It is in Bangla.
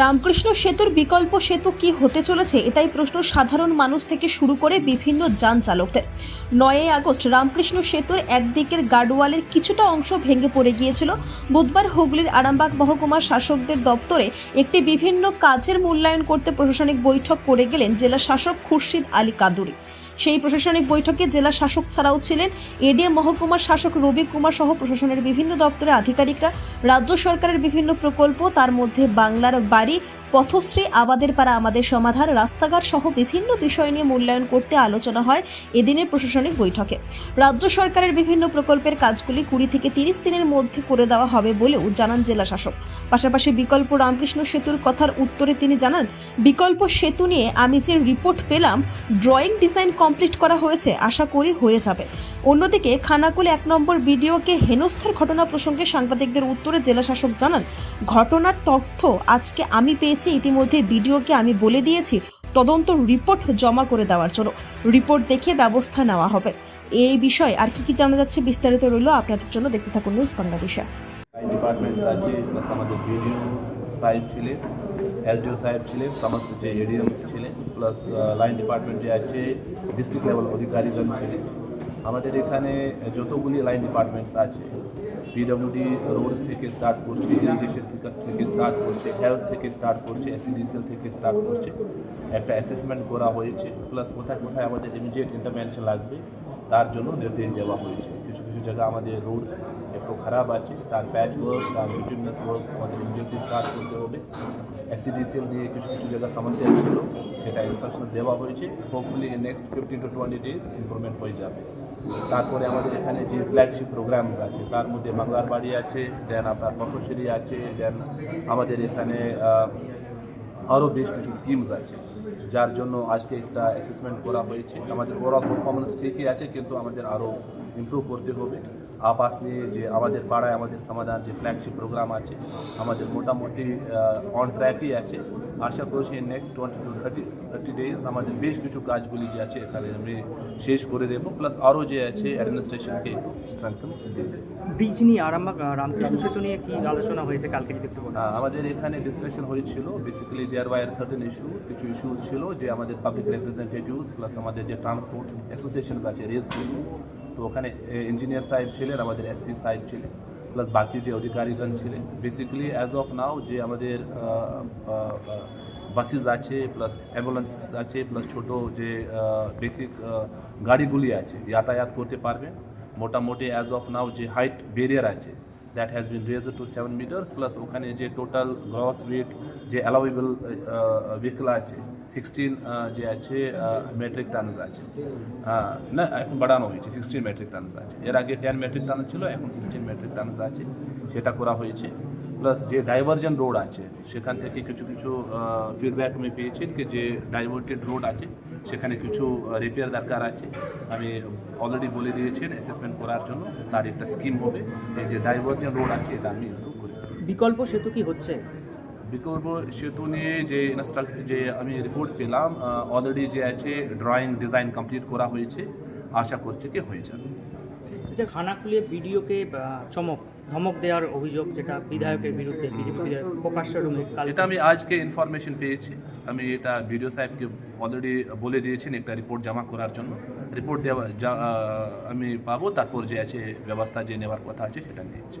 রামকৃষ্ণ সেতুর বিকল্প সেতু কি হতে চলেছে? এটাই প্রশ্ন সাধারণ মানুষ থেকে শুরু করে বিভিন্ন যান চালকদের নয়ই আগস্ট রামকৃষ্ণ সেতুর একদিকের গার্ডওয়ালের কিছুটা অংশ ভেঙে পড়ে গিয়েছিল। বুধবার হুগলির আরামবাগ মহকুমার শাসকদের দপ্তরে একটি বিভিন্ন কাজের মূল্যায়ন করতে প্রশাসনিক বৈঠক করে গেলেন জেলা শাসক খুরশিদ আলী কাদুরি। সেই প্রশাসনিক বৈঠকে জেলা শাসক ছাড়াও ছিলেন এডিএম মহকুমার শাসক রবি কুমার সহ প্রশাসনের বিভিন্ন দপ্তরের আধিকারিকরা। রাজ্য সরকারের বিভিন্ন প্রকল্প, তার মধ্যে বাংলার বাড়ি পথশ্রী আবাদের পাড়া আমাদের সমাধান, রাস্তাঘাট সহ বিভিন্ন বিষয় নিয়ে মূল্যায়ন করতে আলোচনা হয় এদিনের প্রশাসনিক বৈঠকে। রাজ্য সরকারের বিভিন্ন প্রকল্পের কাজগুলি কুড়ি থেকে তিরিশ দিনের মধ্যে করে দেওয়া হবে বলেও জানান জেলা শাসক। পাশাপাশি বিকল্প রামকৃষ্ণ সেতুর কথার উত্তরে তিনি জানান, বিকল্প সেতু নিয়ে আমি যে রিপোর্ট পেলাম ড্রয়িং ডিজাইন কমপ্লিট করা হয়েছে, আশা করি হয়ে যাবে। অন্যদিকে খানাকুল এক নম্বর বিডিওকে হেনস্থার ঘটনা প্রসঙ্গে সাংবাদিকদের উত্তরে জেলা শাসক জানান, ঘটনার তথ্য আজকে আমি পেয়েছি। ইতিমধ্যে বিডিওকে আমি বলে দিয়েছি, তদন্ত রিপোর্ট জমা করে দেওয়ার জন্য। রিপোর্ট দেখে ব্যবস্থা নেওয়া হবে। এই বিষয়ে আর কি কি জানা যাচ্ছে বিস্তারিত রইল আপনাদের জন্য। দেখতে থাকুন নিউজ বাংলাদেশে। আছে আমাদের সাহেব ছিলেন, এসডিও সাহেব ছিলেন, সমস্ত যে এডিএমস ছিলেন প্লাস লাইন ডিপার্টমেন্ট যে আছে ডিস্ট্রিক্ট লেভেল অধিকারীগণ ছিলেন। আমাদের এখানে যতগুলি লাইন ডিপার্টমেন্টস আছে পিডব্লিউডি রোডস থেকে স্টার্ট করছে ইরিগেশন থেকে স্টার্ট করছে হেলথ থেকে স্টার্ট করছে এসিডিসিএল থেকে স্টার্ট করছে। একটা অ্যাসেসমেন্ট করা হয়েছে প্লাস কোথায় কোথায় আমাদের ইমিডিয়েট ইন্টারভেনশন লাগবে, তার জন্য নির্দেশ দেওয়া হয়েছে। কিছু কিছু জায়গা আমাদের রোডস একটু খারাপ আছে। তার প্যাচ ওয়ার্ক তার বিটুইনাস ওয়ার্ক আমাদের ইমিডিয়েটলি স্টার্ট করতে হবে। এসিডিসিএল নিয়ে কিছু কিছু জায়গা সমস্যা ছিল, সেটা ইনস্ট্রাকশন দেওয়া হয়েছে। Hopefully next fifteen to twenty days improvement হয়ে যাবে। তারপরে আমাদের এখানে যে ফ্ল্যাগশিপ প্রোগ্রামস আছে, তার মধ্যে বাংলার বাড়ি আছে দেন আপনার পথশ্রী আছে দেন আমাদের এখানে আরও বেশ কিছু স্কিমস আছে, যার জন্য আজকে একটা অ্যাসেসমেন্ট করা হয়েছে। আমাদের ওভারঅল পারফরমেন্স ঠিকই আছে, কিন্তু আমাদের আরও ইম্প্রুভ করতে হবে। আপাস নিয়ে যে আমাদের পাড়ায় আমাদের সমাধান যে ফ্ল্যাগশিপ প্রোগ্রাম আছে, আমাদের মোটামুটি অন ট্র্যাকই আছে। আশা করছি next twenty to thirty thirty days আমাদের বেশ কিছু কাজগুলি যে আছে এখানে আমি শেষ করে দেবো। প্লাস আরও যে আছে অ্যাডমিনিস্ট্রেশনকে স্ট্রেংথন দিয়ে দেবো। ব্রিজ নিয়ে আরামবাগ রামকৃষ্ণ সেতু নিয়ে কি আলোচনা হয়েছে কালকে যদি একটু আমাদের এখানে ডিসকাশন হয়েছিল। Basically there were certain issues কিছু ইস্যুস ছিল যে আমাদের পাবলিক রিপ্রেজেন্টেটিভস প্লাস আমাদের যে ট্রান্সপোর্ট অ্যাসোসিয়েশনস আছে রেস তো ওখানে ইঞ্জিনিয়ার সাহেব ছিলেন আমাদের এসপি সাহেব ছিলেন। প্লাস বাকি যে অধিকারীগণ ছিলেন বেসিক্যালি অ্যাজ অফ নাও যে আমাদের বাসেস আছে প্লাস অ্যাম্বুলেন্স আছে প্লাস ছোট যে বেসিক গাড়িগুলি আছে, যাতায়াত করতে পারবেন। মোটামুটি অ্যাজ অফ নাও যে হাইট ব্যারিয়ার আছে that has been raised to seven metres plus ওখানে যে টোটাল গ্রস ওয়েট যে অ্যালাউয়েবল ভেহিকল আছে সিক্সটিন যে আছে মেট্রিক টানস আছে না এখন বাড়ানো হয়েছে সিক্সটিন মেট্রিক টানস আছে এর আগে টেন মেট্রিক টান ছিল এখন সিক্সটিন মেট্রিক টানস আছে সেটা করা হয়েছে প্লাস যে ডাইভার্জন রোড আছে সেখান থেকে কিছু কিছু ফিডব্যাক আমি পেয়েছি কি যে ডাইভার্টেড রোড আছে সেখানে কিছু রিপেয়ার দরকার আছে আমি অলরেডি বলে দিয়েছেন অ্যাসেসমেন্ট করার জন্য তার একটা স্কিম হবে এই যে ডাইভার্জন রোড আছে এটা আমি। বিকল্প সেতু কি হচ্ছে? বিকল্প সেতু নিয়ে যে ইনস্ট্রাক্ট যে আমি রিপোর্ট পেলাম অলরেডি যে আছে ড্রয়িং ডিজাইন কমপ্লিট করা হয়েছে আশা করছি কি হয়ে যাবে। যে খানাকুলে বিডিওকে চমক ধমক দেওয়ার অভিযোগ যেটা বিধায়কের বিরুদ্ধে বিজেপি প্রকাশ্য রুমে এটা আমি আজকে ইনফরমেশন পেয়েছি। আমি এটা ভিডিও সাহেবকে অলরেডি বলে দিয়েছেন একটা রিপোর্ট জমা করার জন্য। রিপোর্ট দেওয়া যা- আমি পাবো তারপর যে আছে ব্যবস্থা যে নেওয়ার কথা আছে সেটা নিয়েছি।